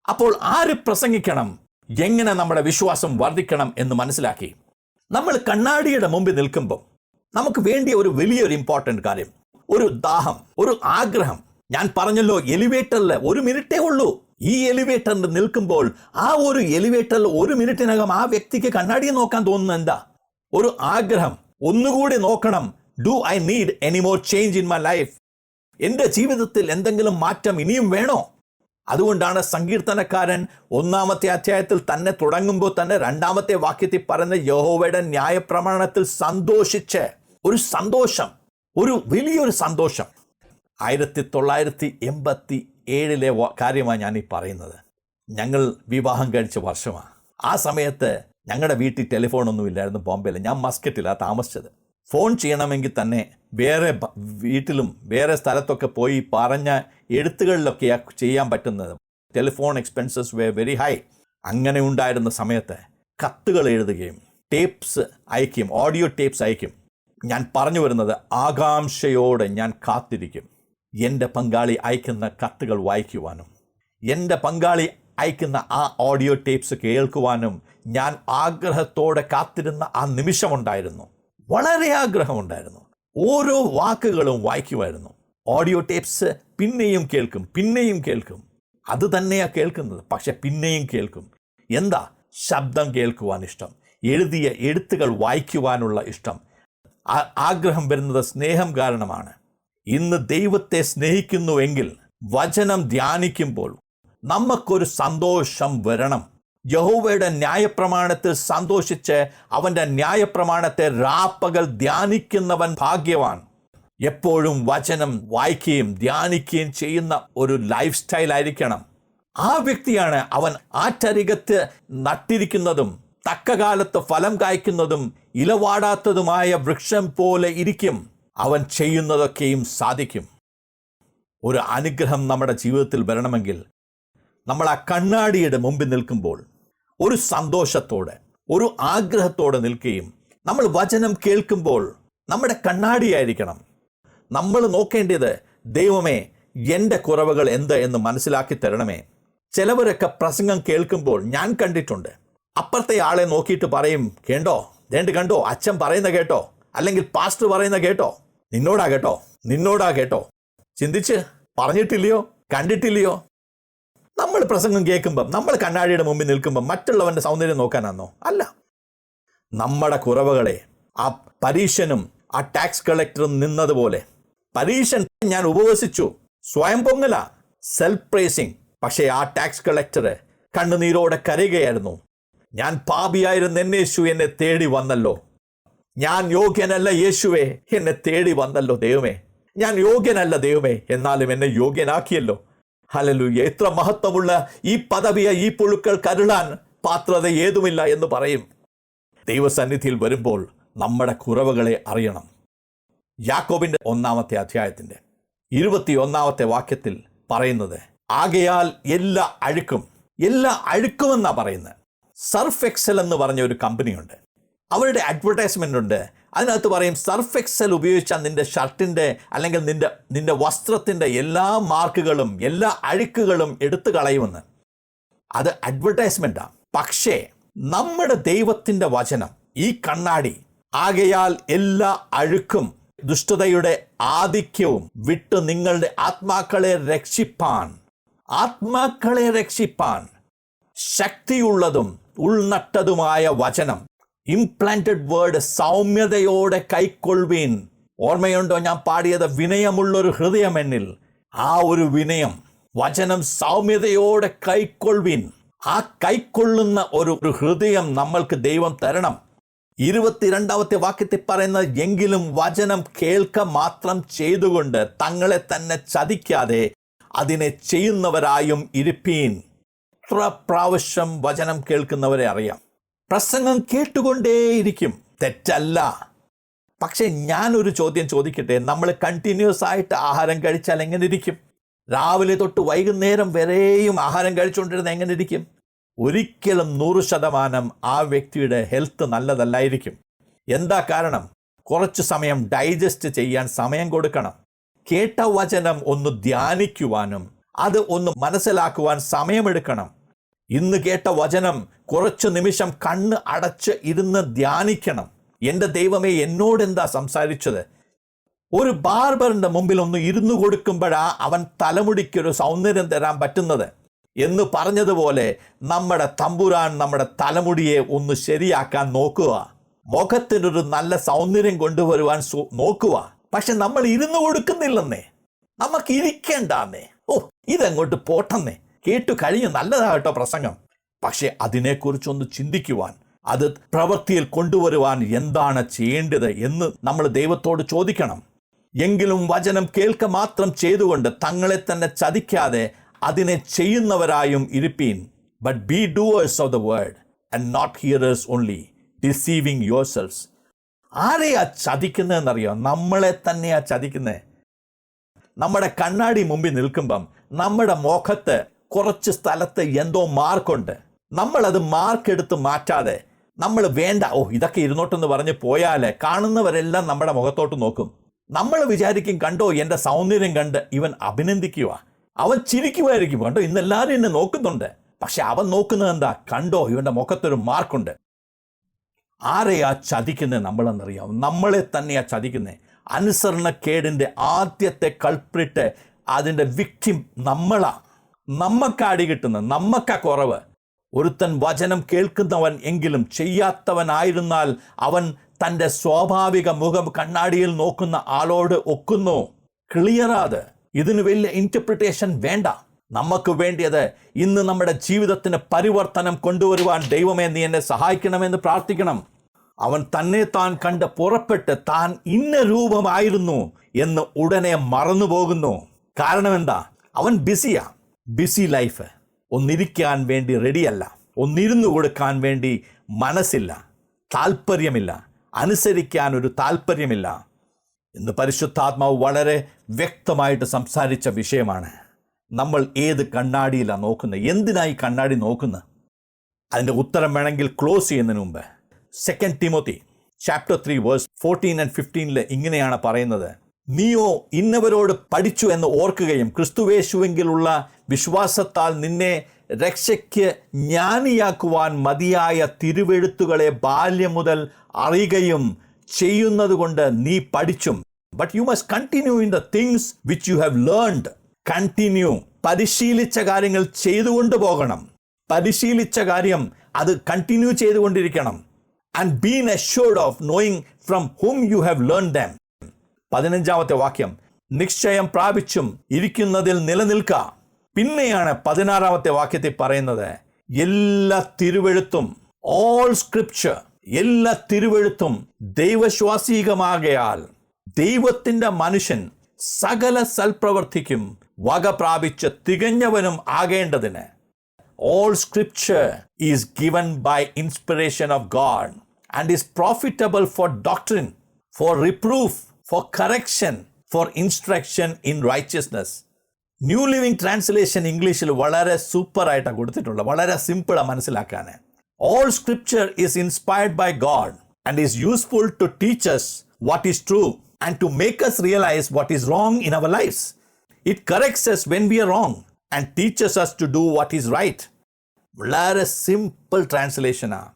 അപ്പോൾ ആര് പ്രസംഗിക്കണം? എങ്ങനെ നമ്മുടെ വിശ്വാസം വർദ്ധിക്കണം എന്ന് മനസ്സിലാക്കി. നമ്മൾ കണ്ണാടിയുടെ മുമ്പിൽ നിൽക്കുമ്പോൾ നമുക്ക് വേണ്ടിയ ഒരു വലിയൊരു ഇമ്പോർട്ടന്റ് കാര്യം. ഒരു ദാഹം ഒരു ആഗ്രഹം. ഞാൻ പറഞ്ഞല്ലോ എലിവേറ്ററിൽ ഒരു മിനിറ്റേ ഉള്ളൂ. ഈ എലിവേറ്ററിൽ നിൽക്കുമ്പോൾ ആ ഒരു എലിവേറ്ററിൽ ഒരു മിനിറ്റിനകം ആ വ്യക്തിക്ക് കണ്ണാടിയെ നോക്കാൻ തോന്നുന്നത് എന്താ? ഒരു ആഗ്രഹം. ഒന്നുകൂടി നോക്കണം. Do I need any more change in my life എന്റെ ജീവിതത്തിൽ എന്തെങ്കിലും മാറ്റം ഇനിയും വേണോ? അതുകൊണ്ടാണ് സങ്കീർത്തനക്കാരൻ ഒന്നാമത്തെ അധ്യായത്തിൽ തന്നെ തുടങ്ങുമ്പോൾ തന്നെ രണ്ടാമത്തെ വാക്യത്തിൽ പറയുന്ന യഹോവയുടെ ന്യായപ്രമാണത്തിൽ സന്തോഷിച്ച്. ഒരു സന്തോഷം ഒരു വലിയൊരു സന്തോഷം. ആയിരത്തി തൊള്ളായിരത്തി എൺപത്തി ഏഴിലെ കാര്യമാണ് ഞാൻ ഈ പറയുന്നത്. ഞങ്ങൾ വിവാഹം കഴിച്ച വർഷമാണ്. ആ സമയത്ത് ഞങ്ങളുടെ വീട്ടിൽ ടെലിഫോണൊന്നും ഇല്ലായിരുന്നു ബോംബെയിൽ. ഞാൻ മസ്കറ്റിലാണ് താമസിച്ചത്. ഫോൺ ചെയ്യണമെങ്കിൽ തന്നെ വേറെ വീട്ടിലും വേറെ സ്ഥലത്തൊക്കെ പോയി പറഞ്ഞ എഴുത്തുകളിലൊക്കെയാണ് ചെയ്യാൻ പറ്റുന്നത്. Telephone expenses were very high അങ്ങനെ ഉണ്ടായിരുന്ന സമയത്ത് കത്തുകൾ എഴുതുകയും ടേപ്സ് അയക്കും ഓഡിയോ ടേപ്സ് അയക്കും ഞാൻ പറഞ്ഞു വരുന്നത് ആകാംക്ഷയോടെ ഞാൻ കാത്തിരിക്കും. എന്റെ പങ്കാളി അയക്കുന്ന കത്തുകൾ വായിക്കുവാനും എന്റെ പങ്കാളി അയക്കുന്ന ആ ഓഡിയോ ടേപ്സ് കേൾക്കുവാനും ഞാൻ ആഗ്രഹത്തോടെ കാത്തിരുന്ന ആ നിമിഷമുണ്ടായിരുന്നു. വളരെ ആഗ്രഹമുണ്ടായിരുന്നു. ഓരോ വാക്കുകളും വായിക്കുമായിരുന്നു. ഓഡിയോ ടേപ്സ് പിന്നെയും കേൾക്കും പിന്നെയും കേൾക്കും. അത് തന്നെയാണ് കേൾക്കുന്നത്. പക്ഷെ പിന്നെയും കേൾക്കും. എന്താ? ശബ്ദം കേൾക്കുവാൻ ഇഷ്ടം. എഴുതിയ എഴുത്തുകൾ വായിക്കുവാനുള്ള ഇഷ്ടം. ആഗ്രഹം വരുന്നത് സ്നേഹം കാരണമാണ്. ഇന്ന് ദൈവത്തെ സ്നേഹിക്കുന്നുവെങ്കിൽ വചനം ധ്യാനിക്കുമ്പോൾ നമുക്കൊരു സന്തോഷം വരണം. യഹോവയുടെ ന്യായപ്രമാണത്തിൽ സന്തോഷിച്ച് അവന്റെ ന്യായപ്രമാണത്തെ രാപ്പകൽ ധ്യാനിക്കുന്നവൻ ഭാഗ്യവാൻ. എപ്പോഴും വചനം വായിക്കുകയും ധ്യാനിക്കുകയും ചെയ്യുന്ന ഒരു ലൈഫ് സ്റ്റൈൽ ആയിരിക്കണം. ആ വ്യക്തിയാണ് അവൻ ആറ്റരികത്ത് നട്ടിരിക്കുന്നതും തക്ക കാലത്ത് ഫലം കായ്ക്കുന്നതും ഇലവാടാത്തതുമായ വൃക്ഷം പോലെ ഇരിക്കും. അവൻ ചെയ്യുന്നതൊക്കെയും സാധിക്കും. ഒരു അനുഗ്രഹം നമ്മുടെ ജീവിതത്തിൽ വരണമെങ്കിൽ നമ്മൾ ആ കണ്ണാടിയുടെ മുമ്പിൽ നിൽക്കുമ്പോൾ ഒരു സന്തോഷത്തോടെ ഒരു ആഗ്രഹത്തോടെ നിൽക്കുകയും നമ്മൾ വചനം കേൾക്കുമ്പോൾ നമ്മുടെ കണ്ണാടിയായിരിക്കണം. നമ്മൾ നോക്കേണ്ടത് ദൈവമേ എന്റെ കുറവുകൾ എന്ത് എന്ന് മനസ്സിലാക്കി തരണമേ. ചിലവരൊക്കെ പ്രസംഗം കേൾക്കുമ്പോൾ ഞാൻ കണ്ടിട്ടുണ്ട്. അപ്പുറത്തെ ആളെ നോക്കിയിട്ട് പറയും കേണ്ടോ ദേണ്ട് കണ്ടോ അച്ഛൻ പറയുന്ന കേട്ടോ അല്ലെങ്കിൽ പാസ്റ്റർ പറയുന്ന കേട്ടോ നിന്നോടാ കേട്ടോ നിന്നോടാ കേട്ടോ. ചിന്തിച്ച് പറഞ്ഞിട്ടില്ലയോ കണ്ടിട്ടില്ലയോ? നമ്മൾ പ്രസംഗം കേൾക്കുമ്പം നമ്മൾ കണ്ണാടിയുടെ മുമ്പിൽ നിൽക്കുമ്പം മറ്റുള്ളവന്റെ സൗന്ദര്യം നോക്കാനാണോ അല്ല. നമ്മുടെ കുറവുകളെ ആ പരീക്ഷനും ആ ടാക്സ് കളക്ടറും നിന്നതുപോലെ. പരീക്ഷൻ ഞാൻ ഉപവസിച്ചു. സ്വയം പൊങ്ങല. സെൽഫ് പ്രേസിങ് പക്ഷേ ആ ടാക്സ് കളക്ടർ കണ്ണുനീരോടെ കരയുകയായിരുന്നു. ഞാൻ പാപിയായിരുന്ന എന്നെ യേശു എന്നെ തേടി വന്നല്ലോ. ഞാൻ യോഗ്യനല്ല യേശുവേ എന്നെ തേടി വന്നല്ലോ ദൈവമേ. ഞാൻ യോഗ്യനല്ല ദൈവമേ എന്നാലും എന്നെ യോഗ്യനാക്കിയല്ലോ. ഹലലു എത്ര മഹത്വമുള്ള ഈ പദവിയെ ഈ പുഴുക്കൾ കരുളാൻ പാത്രത ഏതുമില്ല എന്ന് പറയും. ദൈവസന്നിധിയിൽ വരുമ്പോൾ നമ്മുടെ കുറവുകളെ അറിയണം. യാക്കോബിന്റെ ഒന്നാമത്തെ അധ്യായത്തിന്റെ ഇരുപത്തി ഒന്നാമത്തെ വാക്യത്തിൽ പറയുന്നത് ആകയാൽ എല്ലാ അഴുക്കും എല്ലാ അഴുക്കുമെന്നാണ് പറയുന്നത്. സർഫ് എക്സൽ എന്ന് പറഞ്ഞ ഒരു കമ്പനിയുണ്ട്. അവരുടെ അഡ്വർടൈസ്മെന്റ് ഉണ്ട്. അതിനകത്ത് പറയും സർഫ് എക്സൽ ഉപയോഗിച്ചാൽ നിന്റെ ഷർട്ടിന്റെ അല്ലെങ്കിൽ നിന്റെ നിന്റെ വസ്ത്രത്തിന്റെ എല്ലാ മാർക്കുകളും എല്ലാ അഴുക്കുകളും എടുത്തു കളയുമെന്ന്. അത് അഡ്വർടൈസ്മെന്റാണ് പക്ഷേ നമ്മുടെ ദൈവത്തിന്റെ വചനം ഈ കണ്ണാടി ആകയാൽ എല്ലാ അഴുക്കും ദുഷ്ടതയുടെ ആധിക്യവും വിട്ട് നിങ്ങളുടെ ആത്മാക്കളെ രക്ഷിപ്പാൻ ആത്മാക്കളെ രക്ഷിപ്പാൻ ശക്തിയുള്ളതും ഉൾനട്ടതുമായ വചനം ഇംപ്ലാന്റഡ് വേർഡ് സൗമ്യതയോടെ കൈക്കൊള്ളുവീൻ. ഓർമ്മയുണ്ടോ ഞാൻ പാടിയത്? വിനയമുള്ളൊരു ഹൃദയം എന്നിൽ. ആ ഒരു വിനയം വചനം സൗമ്യതയോടെ കൈക്കൊള്ളുവീൻ. ആ കൈക്കൊള്ളുന്ന ഒരു ഹൃദയം നമ്മൾക്ക് ദൈവം തരണം. ഇരുപത്തിരണ്ടാമത്തെ വാക്യത്തിൽ പറയുന്നത് എങ്കിലും വചനം കേൾക്ക മാത്രം ചെയ്തുകൊണ്ട് തങ്ങളെ തന്നെ ചതിക്കാതെ അതിനെ ചെയ്യുന്നവരായും ഇരിപ്പീൻ. എത്ര പ്രാവശ്യം വചനം കേൾക്കുന്നവരെ അറിയാം. പ്രസംഗം കേട്ടുകൊണ്ടേയിരിക്കും. തെറ്റല്ല. പക്ഷേ ഞാനൊരു ചോദ്യം ചോദിക്കട്ടെ? നമ്മൾ കണ്ടിന്യൂസ് ആയിട്ട് ആഹാരം കഴിച്ചാൽ എങ്ങനെ ഇരിക്കും? രാവിലെ തൊട്ട് വൈകുന്നേരം വരെയും ആഹാരം കഴിച്ചുകൊണ്ടിരുന്ന എങ്ങനെ ഇരിക്കും? ഒരിക്കലും നൂറ് ശതമാനം ആ വ്യക്തിയുടെ ഹെൽത്ത് നല്ലതല്ലായിരിക്കും. എന്താ കാരണം? കുറച്ച് സമയം ഡൈജസ്റ്റ് ചെയ്യാൻ സമയം കൊടുക്കണം. കേട്ട വചനം ഒന്ന് ധ്യാനിക്കുവാനും അത് ഒന്ന് മനസ്സിലാക്കുവാൻ സമയമെടുക്കണം. ഇന്ന് കേട്ട വചനം കുറച്ച് നിമിഷം കണ്ണ് അടച്ച് ഇരുന്ന് ധ്യാനിക്കണം. എന്റെ ദൈവമേ എന്നോട് എന്താ സംസാരിച്ചത്? ഒരു ബാർബറിന്റെ മുമ്പിൽ ഒന്ന് ഇരുന്നു കൊടുക്കുമ്പോഴാ അവൻ തലമുടിക്കൊരു സൗന്ദര്യം തരാൻ പറ്റുന്നത്. എന്ന് പറഞ്ഞതുപോലെ നമ്മുടെ തമ്പുരാൻ നമ്മുടെ തലമുടിയെ ഒന്ന് ശരിയാക്കാൻ നോക്കുക. മുഖത്തിനൊരു നല്ല സൗന്ദര്യം കൊണ്ടുവരുവാൻ നോക്കുക. പക്ഷെ നമ്മൾ ഇരുന്നു കൊടുക്കുന്നില്ലെന്നേ. നമുക്ക് ഇരിക്കേണ്ടെന്നേ ഓ ഇതങ്ങോട്ട് പോട്ടെന്നേ. കേട്ടു കഴിഞ്ഞ് നല്ലതാകട്ടോ പ്രസംഗം. പക്ഷെ അതിനെക്കുറിച്ചൊന്ന് ചിന്തിക്കുവാൻ അത് പ്രവൃത്തിയിൽ കൊണ്ടുവരുവാൻ എന്താണ് ചെയ്യേണ്ടത് എന്ന് നമ്മൾ ദൈവത്തോട് ചോദിക്കണം. എങ്കിലും വചനം കേൾക്ക മാത്രം ചെയ്തുകൊണ്ട് തങ്ങളെ തന്നെ ചതിക്കാതെ അതിനെ ചെയ്യുന്നവരായും ഇരിപ്പീൻ. But be doers of the word and not hearers only deceiving yourselves ആരെയാ ചതിക്കുന്നതെന്നറിയോ? നമ്മളെ തന്നെയാ ചതിക്കുന്നത് നമ്മുടെ കണ്ണാടി മുമ്പിൽ നിൽക്കുമ്പം നമ്മുടെ മുഖത്ത് കുറച്ച് സ്ഥലത്ത് എന്തോ മാർക്കുണ്ട്. നമ്മളത് മാർക്കെടുത്ത് മാറ്റാതെ നമ്മൾ വേണ്ട ഓ ഇതൊക്കെ ഇരുന്നോട്ടെന്ന് പറഞ്ഞ് പോയാൽ കാണുന്നവരെല്ലാം നമ്മുടെ മുഖത്തോട്ട് നോക്കും. നമ്മൾ വിചാരിക്കും കണ്ടോ എന്റെ സൗന്ദര്യം കണ്ട് ഇവൻ അഭിനന്ദിക്കുക അവൻ ചിരിക്കുമായിരിക്കും കണ്ടോ ഇന്നെല്ലാവരും എന്നെ നോക്കുന്നുണ്ട്. പക്ഷെ അവൻ നോക്കുന്നത് എന്താ? കണ്ടോ ഇവന്റെ മുഖത്തൊരു മാർക്കുണ്ട്. ആരെയാ ചതിക്കുന്നത് നമ്മളെന്നറിയാം നമ്മളെ തന്നെയാ ചതിക്കുന്നത് അനുസരണക്കേടിന്റെ ആദ്യത്തെ കൾപ്രിട്ട് അതിന്റെ വിക്റ്റിം നമ്മളാ നമ്മക്കാടി കിട്ടുന്നത് നമ്മക്ക കുറവ്. ഒരുത്തൻ വചനം കേൾക്കുന്നവൻ എങ്കിലും ചെയ്യാത്തവനായിരുന്നാൽ അവൻ തന്റെ സ്വാഭാവിക മുഖം കണ്ണാടിയിൽ നോക്കുന്ന ആളോട് ഒക്കുന്നു. ക്ലിയറാത് ഇതിന് വലിയ ഇന്റർപ്രിട്ടേഷൻ വേണ്ട. നമുക്ക് വേണ്ടിയത് ഇന്ന് നമ്മുടെ ജീവിതത്തിന് പരിവർത്തനം കൊണ്ടുവരുവാൻ ദൈവമേ നീ എന്നെ സഹായിക്കണമെന്ന് പ്രാർത്ഥിക്കണം. അവൻ തന്നെ താൻ കണ്ട് പുറപ്പെട്ട് താൻ ഇന്ന രൂപമായിരുന്നു എന്ന് ഉടനെ മറന്നു പോകുന്നു കാരണം എന്താ? അവൻ ബിസിയാ. ബിസി ലൈഫ് ഒന്നിരിക്കാൻ വേണ്ടി റെഡിയല്ല. ഒന്നിരുന്നു കൊടുക്കാൻ വേണ്ടി മനസ്സില്ല. താല്പര്യമില്ല അനുസരിക്കാൻ ഒരു താല്പര്യമില്ല ഇന്ന് പരിശുദ്ധാത്മാവ് വളരെ വ്യക്തമായിട്ട് സംസാരിച്ച വിഷയമാണ്. നമ്മൾ ഏത് കണ്ണാടിയിലാണ് നോക്കുന്നത്? എന്തിനായി കണ്ണാടി നോക്കുന്നത്? അതിന്റെ ഉത്തരം വേണമെങ്കിൽ ക്ലോസ് ചെയ്യുന്നതിന് മുമ്പ്. Second Timothy chapter three verse fourteen and ഫിഫ്റ്റീനിൽ ഇങ്ങനെയാണ് പറയുന്നത്. നീയോ ഇന്നവരോട് പഠിച്ചു എന്ന് ഓർക്കുകയും ക്രിസ്തുവേശുവെങ്കിലുള്ള വിശ്വാസത്താൽ നിന്നെ രക്ഷയ്ക്ക് ജ്ഞാനിയാക്കുവാൻ മതിയായ തിരുവെഴുത്തുകളെ ബാല്യം മുതൽ അറിയുകയും ചെയ്യുന്നതുകൊണ്ട് നീ പഠിച്ചും. But you must continue in the things which you have learned continue പരിശീലിച്ച കാര്യങ്ങൾ ചെയ്തുകൊണ്ട് പോകണം. പരിശീലിച്ച കാര്യം അത് കണ്ടിന്യൂ ചെയ്തുകൊണ്ടിരിക്കണം. And been assured of knowing from whom you have learn them പതിനഞ്ചാമത്തെ വാക്യം. നിശ്ചയം പ്രാപിച്ചും ഇരിക്കുന്നതിൽ നിലനിൽക്ക. പിന്നെയാണ് പതിനാറാമത്തെ വാക്യത്തിൽ പറയുന്നത്. എല്ലാ തിരുവെഴുത്തും ഓൾ സ്ക്രിപ്ചർ എല്ലാ തിരുവെഴുത്തും ദൈവശ്വാസീകമാകയാൽ ദൈവത്തിന്റെ മനുഷ്യൻ സകല സൽപ്രവർത്തിക്കും വക പ്രാപിച്ച് തികഞ്ഞവനും ആകേണ്ടതിന്. All scripture is given by inspiration of God and is profitable for doctrine for reproof, for correction for instruction in righteousness. New living translation ഇംഗ്ലീഷിൽ വളരെ സൂപ്പർ ആയിട്ടാണ് കൊടുത്തിട്ടുള്ളത്. വളരെ സിമ്പിളാണ് മനസ്സിലാക്കാൻ all scripture is inspired by God and is useful to teachers what is true and to make us realize what is wrong in our lives it corrects us when we are wrong and teachers us to do what is right വളരെ simple ട്രാൻസ്ലേഷനാണ്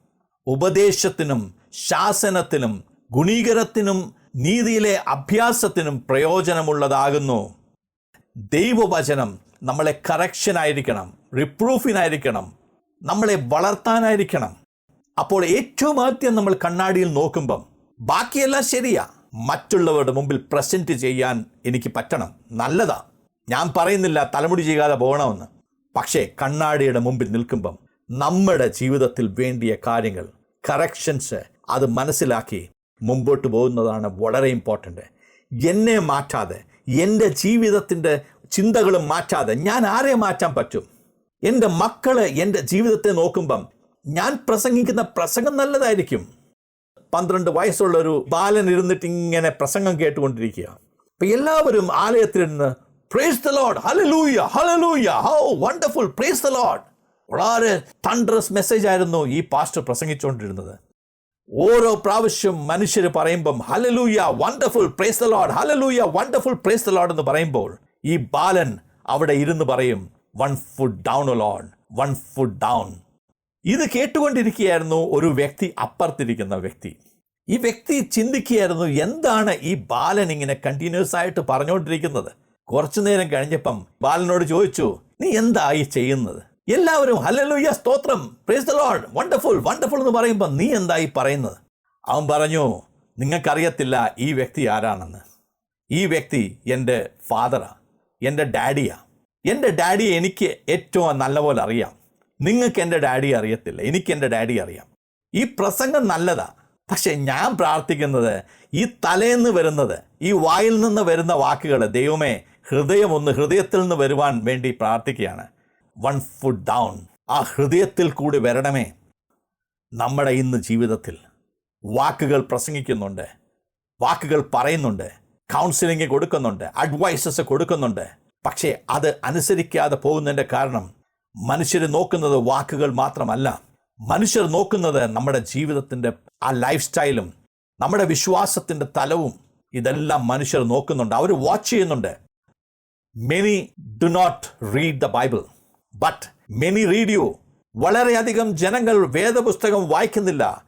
ഉപദേശത്തിനും ശാസനത്തിനും ഗുണീകരത്തിനും നീതിയിലെ അഭ്യാസത്തിനും പ്രയോജനമുള്ളതാകുന്നു. ദൈവവചനം നമ്മളെ കറക്ഷനായിരിക്കണം റിപ്രൂഫിനായിരിക്കണം നമ്മളെ വളർത്താനായിരിക്കണം. അപ്പോൾ ഏറ്റവും ആദ്യം നമ്മൾ കണ്ണാടിയിൽ നോക്കുമ്പം ബാക്കിയെല്ലാം ശരിയാ. മറ്റുള്ളവരുടെ മുമ്പിൽ പ്രസന്റ് ചെയ്യാൻ എനിക്ക് പറ്റണം. നല്ലതാ. ഞാൻ പറയുന്നില്ല തലമുടി ചെയ്യാതെ പോകണമെന്ന്. പക്ഷേ കണ്ണാടിയുടെ മുമ്പിൽ നിൽക്കുമ്പം നമ്മുടെ ജീവിതത്തിൽ വേണ്ടിയ കാര്യങ്ങൾ കറക്ഷൻസ് അത് മനസ്സിലാക്കി മുമ്പോട്ട് പോകുന്നതാണ് വളരെ ഇമ്പോർട്ടന്റ് എന്നെ മാറ്റാതെ എന്റെ ജീവിതത്തിന്റെ ചിന്തകളും മാറ്റാതെ ഞാൻ ആരെ മാറ്റാൻ പറ്റും? എന്റെ മക്കൾ എന്റെ ജീവിതത്തെ നോക്കുമ്പം ഞാൻ പ്രസംഗിക്കുന്ന പ്രസംഗം നല്ലതായിരിക്കും. പന്ത്രണ്ട് വയസ്സുള്ളൊരു ബാലൻ ഇരുന്നിട്ട് ഇങ്ങനെ പ്രസംഗം കേട്ടുകൊണ്ടിരിക്കുക. അപ്പം എല്ലാവരും ആലയത്തിലിരുന്ന് praise the Lord hallelujah hallelujah how wonderful praise the Lord വളരെ തണ്ടറസ് മെസ്സേജ് ആയിരുന്നു ഈ പാസ്റ്റർ പ്രസംഗിച്ചുകൊണ്ടിരുന്നത്. ഓരോ പ്രാവശ്യം മനുഷ്യർ പറയുമ്പം hallelujah wonderful praise Lord hallelujah wonderful praise Lord എന്ന് പറയുമ്പോൾ ഈ ബാലൻ അവിടെ ഇരുന്ന് പറയും one food down Lord one food down ഇത് കേട്ടുകൊണ്ടിരിക്കുകയായിരുന്നു ഒരു വ്യക്തി അപ്പുറത്തിരിക്കുന്ന വ്യക്തി. ഈ വ്യക്തി ചിന്തിക്കുകയായിരുന്നു എന്താണ് ഈ ബാലൻ ഇങ്ങനെ കണ്ടിന്യൂസ് ആയിട്ട് പറഞ്ഞുകൊണ്ടിരിക്കുന്നത്? കുറച്ചു നേരം കഴിഞ്ഞപ്പം ബാലനോട് ചോദിച്ചു നീ എന്തായി ചെയ്യുന്നത്? എല്ലാവരും ഹല്ലേലൂയ സ്തോത്രം. Praise the Lord wonderful wonderful എന്ന് പറയുമ്പോൾ നീ എന്തായി പറയുന്നത്? അവൻ പറഞ്ഞു നിങ്ങൾക്കറിയത്തില്ല ഈ വ്യക്തി ആരാണെന്ന്. ഈ വ്യക്തി എന്റെ ഫാദറാ എന്റെ ഡാഡിയാ എന്റെ ഡാഡിയെ എനിക്ക് ഏറ്റവും നല്ലപോലെ അറിയാം. നിങ്ങൾക്ക് എന്റെ ഡാഡി അറിയത്തില്ല. എനിക്ക് എന്റെ ഡാഡി അറിയാം. ഈ പ്രസംഗം നല്ലതാ. പക്ഷേ ഞാൻ പ്രാർത്ഥിക്കുന്നത് ഈ തലേന്ന് വരുന്നത് ഈ വായിൽ നിന്ന് വരുന്ന വാക്കുകൾ ദൈവമേ ഹൃദയം ഒന്ന് ഹൃദയത്തിൽ നിന്ന് വരുവാൻ വേണ്ടി പ്രാർത്ഥിക്കുകയാണ്. One food down. ആ ഹൃദയത്തിൽ കൂടി വരണമേ. നമ്മുടെ ഇന്ന് ജീവിതത്തിൽ വാക്കുകൾ പ്രസംഗിക്കുന്നുണ്ട് വാക്കുകൾ പറയുന്നുണ്ട് കൗൺസിലിംഗ് കൊടുക്കുന്നുണ്ട് അഡ്വൈസസ് കൊടുക്കുന്നുണ്ട്. പക്ഷേ അത് അനുസരിക്കാതെ പോകുന്നതിന്റെ കാരണം മനുഷ്യർ നോക്കുന്നത് വാക്കുകൾ മാത്രമല്ല. മനുഷ്യർ നോക്കുന്നത് നമ്മുടെ ജീവിതത്തിന്റെ ആ ലൈഫ് സ്റ്റൈലും നമ്മുടെ വിശ്വാസത്തിന്റെ തലവും ഇതെല്ലാം മനുഷ്യർ നോക്കുന്നുണ്ട്. അവർ വാച്ച് ചെയ്യുന്നുണ്ട്. Many do not read the Bible but many read you വളരെയധികം ജനങ്ങൾ വേദപുസ്തകം വായിക്കുന്നില്ല.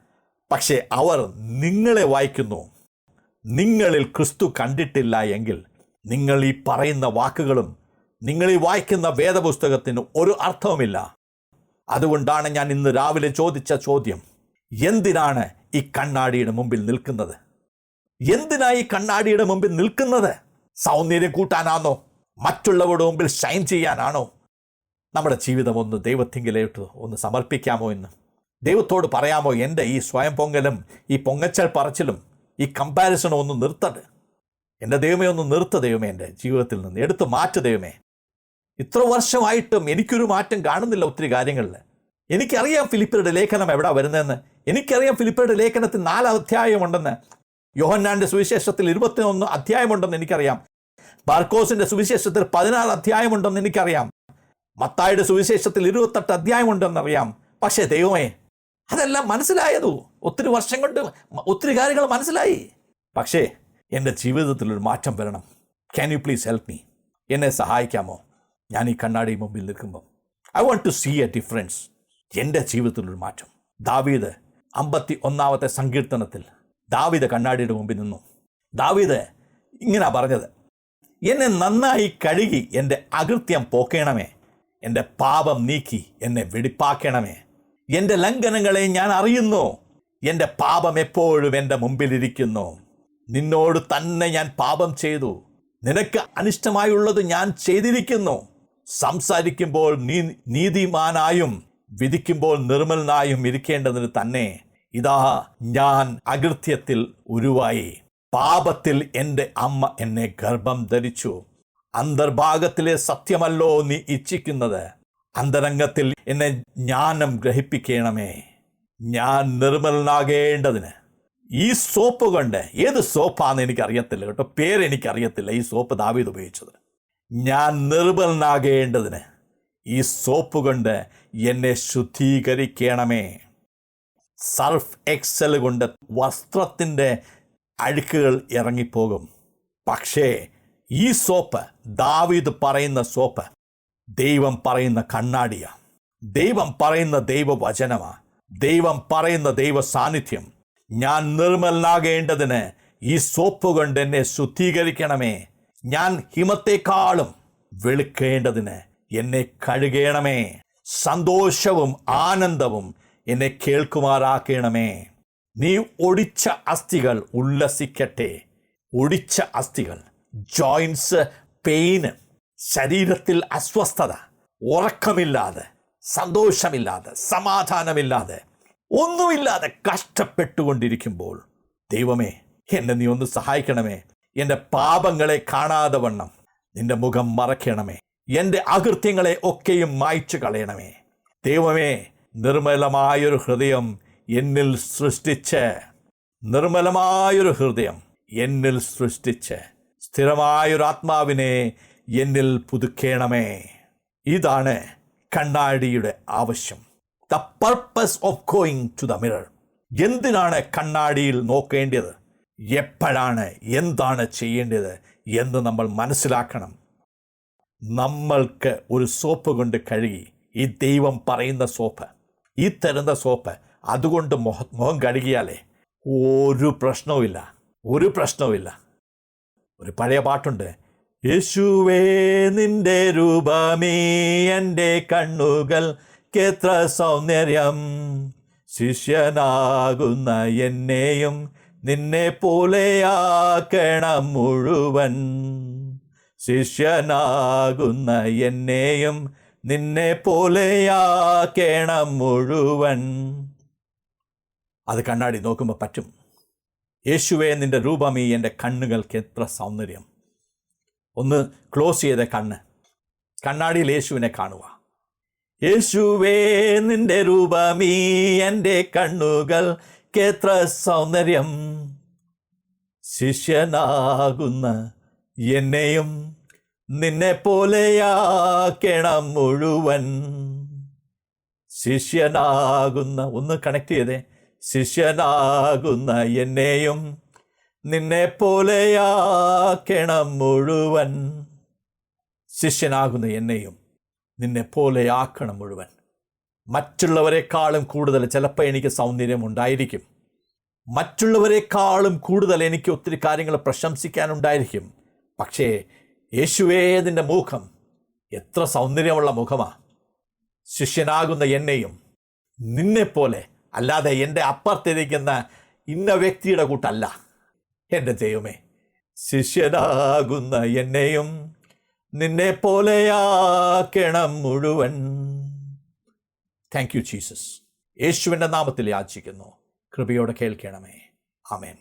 പക്ഷേ അവർ നിങ്ങളെ വായിക്കുന്നു. നിങ്ങളിൽ ക്രിസ്തു കണ്ടിട്ടില്ല എങ്കിൽ നിങ്ങൾ ഈ പറയുന്ന വാക്കുകളും നിങ്ങൾ ഈ വായിക്കുന്ന വേദപുസ്തകത്തിന് ഒരു അർത്ഥവുമില്ല. അതുകൊണ്ടാണ് ഞാൻ ഇന്ന് രാവിലെ ചോദിച്ച ചോദ്യം എന്തിനാണ് ഈ കണ്ണാടിയുടെ മുമ്പിൽ നിൽക്കുന്നത്? എന്തിനാ ഈ കണ്ണാടിയുടെ മുമ്പിൽ നിൽക്കുന്നത്? സൗന്ദര്യം കൂട്ടാനാണോ? മറ്റുള്ളവരുടെ മുമ്പിൽ ഷൈൻ ചെയ്യാനാണോ? നമ്മുടെ ജീവിതം ഒന്ന് ദൈവത്തിങ്കിലേട്ട് ഒന്ന് സമർപ്പിക്കാമോ എന്ന്? ദൈവത്തോട് പറയാമോ എന്റെ ഈ സ്വയം പൊങ്കലും ഈ പൊങ്ങച്ചൽ പറച്ചിലും ഈ കമ്പാരിസണും ഒന്ന് നിർത്തട്ടെ. എന്റെ ദൈവമേ ഒന്ന് നിർത്ത ദൈവമേ എന്റെ ജീവിതത്തിൽ നിന്ന്. എടുത്തു മാറ്റ ദൈവമേ. ഇത്ര വർഷമായിട്ടും എനിക്കൊരു മാറ്റം കാണുന്നില്ല ഒത്തിരി കാര്യങ്ങളിൽ. എനിക്കറിയാം ഫിലിപ്പരുടെ ലേഖനം എവിടെ വരുന്നതെന്ന്. എനിക്കറിയാം ഫിലിപ്പരുടെ ലേഖനത്തിൽ നാല് അധ്യായമുണ്ടെന്ന്. യോഹന്നാന്റെ സുവിശേഷത്തിൽ ഇരുപത്തിയൊന്ന് അധ്യായമുണ്ടെന്ന് എനിക്കറിയാം. ബാർക്കോസിന്റെ സുവിശേഷത്തിൽ പതിനാറ് അധ്യായമുണ്ടെന്ന് എനിക്കറിയാം. മത്തായുടെ സുവിശേഷത്തിൽ ഇരുപത്തെട്ട് അധ്യായമുണ്ടെന്നറിയാം. പക്ഷേ ദൈവമേ അതെല്ലാം മനസ്സിലായതു? ഒത്തിരി വർഷം കൊണ്ട് ഒത്തിരി കാര്യങ്ങൾ മനസ്സിലായി. പക്ഷേ എന്റെ ജീവിതത്തിൽ ഒരു മാറ്റം വരണം. Can you please help me എന്നെ സഹായിക്കാമോ? ഞാൻ ഈ കണ്ണാടി മുമ്പിൽ നിൽക്കുമ്പം. I want to see a difference എന്റെ ജീവിതത്തിലൊരു മാറ്റം. ദാവീദ് അമ്പത്തി ഒന്നാമത്തെ സങ്കീർത്തനത്തിൽ ദാവീദ് കണ്ണാടിയുടെ മുമ്പിൽ നിന്നു. ദാവീദ് ഇങ്ങനെ പറഞ്ഞത്. എന്നെ നന്നായി കഴുകി എന്റെ അകൃത്യം പോക്കേണമേ. എന്റെ പാപം നീക്കി എന്നെ വെടിപ്പാക്കണമേ. എന്റെ ലംഘനങ്ങളെ ഞാൻ അറിയുന്നു. എന്റെ പാപം എപ്പോഴും എന്റെ മുമ്പിലിരിക്കുന്നു. നിന്നോട് തന്നെ ഞാൻ പാപം ചെയ്തു. നിനക്ക് അനിഷ്ടമായുള്ളത് ഞാൻ ചെയ്തിരിക്കുന്നു. സംസാരിക്കുമ്പോൾ നീ നീതിമാനായും വിധിക്കുമ്പോൾ നിർമ്മലനായും ഇരിക്കേണ്ടതിന് തന്നെ ഇതാ ഞാൻ അകൃത്യത്തിൽ ഉരുവായി. പാപത്തിൽ എന്റെ അമ്മ എന്നെ ഗർഭം ധരിച്ചു. അന്തർഭാഗത്തിലെ സത്യമല്ലോ നീ ഇച്ഛിക്കുന്നത്. അന്തരംഗത്തിൽ എന്നെ ജ്ഞാനം ഗ്രഹിപ്പിക്കണമേ. ഞാൻ നിർമ്മലനാകേണ്ടതിന്. ഈ സോപ്പ് കൊണ്ട് ഏത് സോപ്പാന്ന് എനിക്കറിയത്തില്ല കേട്ടോ. പേര് എനിക്കറിയത്തില്ല ഈ സോപ്പ് ദാവീത് ഉപയോഗിച്ചത്. ഞാൻ നിർമ്മലനാകേണ്ടതിന്. ഈ സോപ്പ് കൊണ്ട് എന്നെ ശുദ്ധീകരിക്കണമേ. സർഫ് എക്സൽ കൊണ്ട് വസ്ത്രത്തിന്റെ അഴുക്കുകൾ ഇറങ്ങിപ്പോകും. പക്ഷേ ഈ സോപ്പ് ദാവീദ് പറയുന്ന സോപ്പ് ദൈവം പറയുന്ന കണ്ണാടിയാ. ദൈവം പറയുന്ന ദൈവവചനമാ. ദൈവം പറയുന്ന ദൈവ സാന്നിധ്യം ഞാൻ നിർമ്മലനാകേണ്ടതിന് ഈ സോപ്പ് കൊണ്ട് എന്നെ ശുദ്ധീകരിക്കണമേ. ഞാൻ ഹിമത്തെക്കാളും വെളുക്കേണ്ടതിന് എന്നെ കഴുകണമേ. സന്തോഷവും ആനന്ദവും എന്നെ കേൾക്കുമാറാക്കണമേ. നീ ഒടിച്ച അസ്ഥികൾ ഉല്ലസിക്കട്ടെ. ഒടിച്ച അസ്ഥികൾ ജോയിൻസ് പെയിന് ശരീരത്തിൽ അസ്വസ്ഥത ഉറക്കമില്ലാതെ സന്തോഷമില്ലാതെ സമാധാനമില്ലാതെ ഒന്നുമില്ലാതെ കഷ്ടപ്പെട്ടുകൊണ്ടിരിക്കുമ്പോൾ ദൈവമേ എന്നെ നീ ഒന്ന് സഹായിക്കണമേ. എന്റെ പാപങ്ങളെ കാണാതെ വണ്ണം. നിന്റെ മുഖം മറയ്ക്കണമേ. എന്റെ അകൃത്യങ്ങളെ ഒക്കെയും മായ്ച്ചു കളയണമേ. ദൈവമേ നിർമ്മലമായൊരു ഹൃദയം എന്നിൽ സൃഷ്ടിച്ച് നിർമ്മലമായൊരു ഹൃദയം എന്നിൽ സൃഷ്ടിച്ച്. സ്ഥിരമായൊരു ആത്മാവിനെ എന്നിൽ പുതുക്കേണമേ. ഇതാണ് കണ്ണാടിയുടെ ആവശ്യം. The purpose of going to the mirror എന്തിനാണ് കണ്ണാടിയിൽ നോക്കേണ്ടത്? എപ്പോഴാണ് എന്താണ് ചെയ്യേണ്ടത് എന്ന് നമ്മൾ മനസ്സിലാക്കണം. നമ്മൾക്ക് ഒരു സോപ്പ് കൊണ്ട് കഴുകി ഈ ദൈവം പറയുന്ന സോപ്പ് ഈ തരുന്ന സോപ്പ് അതുകൊണ്ട് മുഖം മുഖം കഴുകിയാലേ ഒരു പ്രശ്നവുമില്ല ഒരു പ്രശ്നവുമില്ല. ഒരു പഴയ പാട്ടുണ്ട്. യേശുവേ നിന്റെ രൂപമേ എന്റെ കണ്ണുകൾ കേത്ര സൗന്ദര്യം ശിഷ്യനാകുന്ന എന്നെയും നിന്നെ പോലെയാക്കണം മുഴുവൻ. ശിഷ്യനാകുന്ന എന്നെയും നിന്നെ പോലെയാക്കണം മുഴുവൻ. അത് കണ്ണാടി നോക്കുമ്പോൾ പറ്റും. യേശുവേ നിന്റെ രൂപമീ എന്റെ കണ്ണുകൾക്ക് എത്ര സൗന്ദര്യം. ഒന്ന് ക്ലോസ് ചെയ്ത കണ്ണ്. കണ്ണാടിയിൽ യേശുവിനെ കാണുക. യേശുവേ നിന്റെ രൂപമീ എന്റെ കണ്ണുകൾക്ക് എത്ര സൗന്ദര്യം. ശിഷ്യനാകുന്ന എന്നെയും നിന്നെ പോലെയാക്കണം മുഴുവൻ. ശിഷ്യനാകുന്ന ഒന്ന് കണക്ട് ചെയ്തേ. ശിഷ്യനാകുന്ന എന്നെയും നിന്നെ പോലെയാക്കണം മുഴുവൻ. ശിഷ്യനാകുന്ന എന്നെയും നിന്നെ പോലെയാക്കണം മുഴുവൻ. മറ്റുള്ളവരെക്കാളും കൂടുതൽ ചിലപ്പോൾ എനിക്ക് സൗന്ദര്യം ഉണ്ടായിരിക്കും മറ്റുള്ളവരെക്കാളും കൂടുതൽ എനിക്ക് ഒത്തിരി കാര്യങ്ങൾ പ്രശംസിക്കാനുണ്ടായിരിക്കും. പക്ഷേ യേശുവേതിന്റെ മുഖം എത്ര സൗന്ദര്യമുള്ള മുഖമാണ് ശിഷ്യനാകുന്ന എന്നെയും നിന്നെപ്പോലെ അല്ലാതെ എന്റെ അപ്പുറത്തിരിക്കുന്ന ഇന്ന വ്യക്തിയുടെ കൂട്ടല്ല. എന്റെ ദൈവമേ ശിഷ്യനാകുന്ന എന്നെയും നിന്നെ പോലെയാക്കണം മുഴുവൻ. താങ്ക് യു ജീസസ് യേശുവിന്റെ നാമത്തിൽ യാചിക്കുന്നു. കൃപയോടെ കേൾക്കണമേ. ആമേൻ.